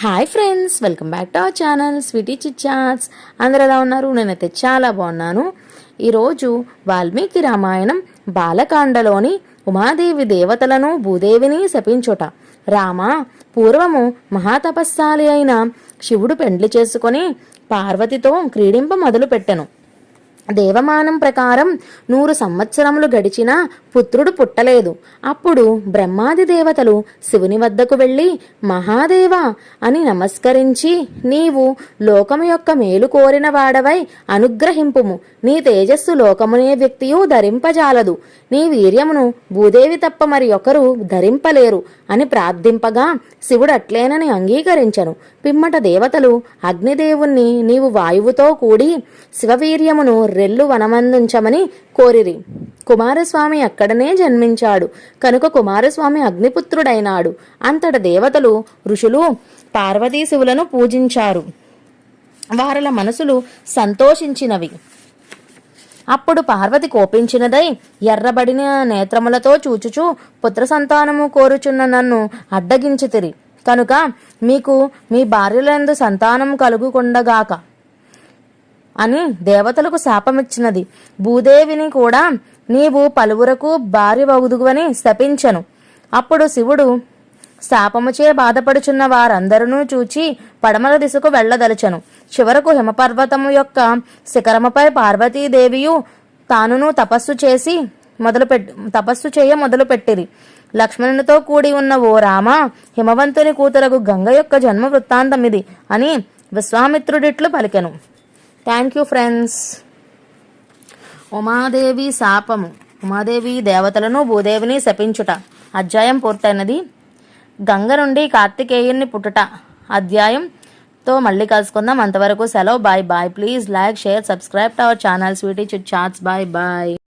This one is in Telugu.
Hi friends welcome back to our channel Sweety chitchats అందరు ఎలా ఉన్నారు? నేనైతే చాలా బాగున్నాను. ఈరోజు వాల్మీకి రామాయణం బాలకాండలోని ఉమాదేవి దేవతలను భూదేవిని శపించుట. రామ పూర్వము మహాతపస్సాలి అయిన శివుడు పెండ్లి చేసుకొని పార్వతితో క్రీడింప మొదలుపెట్టెను. దేవమానం ప్రకారం నూరు సంవత్సరములు గడిచినా పుత్రుడు పుట్టలేదు. అప్పుడు బ్రహ్మాది దేవతలు శివుని వద్దకు వెళ్ళి మహాదేవ అని నమస్కరించి నీవు లోకము యొక్క మేలు కోరిన వాడవై అనుగ్రహింపుము. నీ తేజస్సు లోకమునే వ్యక్తియు ధరింపజాలదు. నీ వీర్యమును భూదేవి తప్ప మరి ఒకరు ధరింపలేరు అని ప్రార్థింపగా శివుడు అట్లేనని అంగీకరించను. పిమ్మట దేవతలు అగ్నిదేవుణ్ణి నీవు వాయువుతో కూడి శివవీర్యమును రెల్లు వనమందుంచమని కోరిరి. కుమారస్వామి అక్కడనే జన్మించాడు. కనుక కుమారస్వామి అగ్నిపుత్రుడైనాడు. అంతట దేవతలు ఋషులు పార్వతీ శివులను పూజించారు. వారల మనసులు సంతోషించినవి. అప్పుడు పార్వతి కోపించినదై ఎర్రబడిన నేత్రములతో చూచుచూ పుత్ర సంతానము కోరుచున్న నన్ను అడ్డగించితిరి. కనుక మీకు మీ భార్యలందు సంతానం కలుగుకుండగాక. అని దేవతలకు శాపమిచ్చినది. భూదేవిని కూడా నీవు పలువురకు భార్య వగుదువని శపించను. అప్పుడు శివుడు శాపముచే బాధపడుచున్న వారందరూ చూచి పడమల దిశకు వెళ్ళదలచను చివరకు హిమపర్వతము యొక్క శిఖరముపై పార్వతీదేవియు తానును తపస్సు చేసి మొదలుపెట్టి తపస్సు చేయ మొదలుపెట్టిరి. లక్ష్మణునితో కూడి ఉన్న ఓ రామ హిమవంతుని కూతురకు గంగ యొక్క జన్మ వృత్తాంతమిది అని విశ్వామిత్రుడిట్లు పలికెను. థ్యాంక్ యూ ఫ్రెండ్స్ ఉమాదేవి శాపము. ఉమాదేవి దేవతలను భూదేవిని శపించుట. అధ్యాయం పూర్తయినది. గంగ నుండి కార్తికేయుని పుట్టుట. అధ్యాయంతో మళ్ళీ కలుసుకుందాం. అంతవరకు సెలవు. Bye bye please like share subscribe to our channel Sweety chit chats bye bye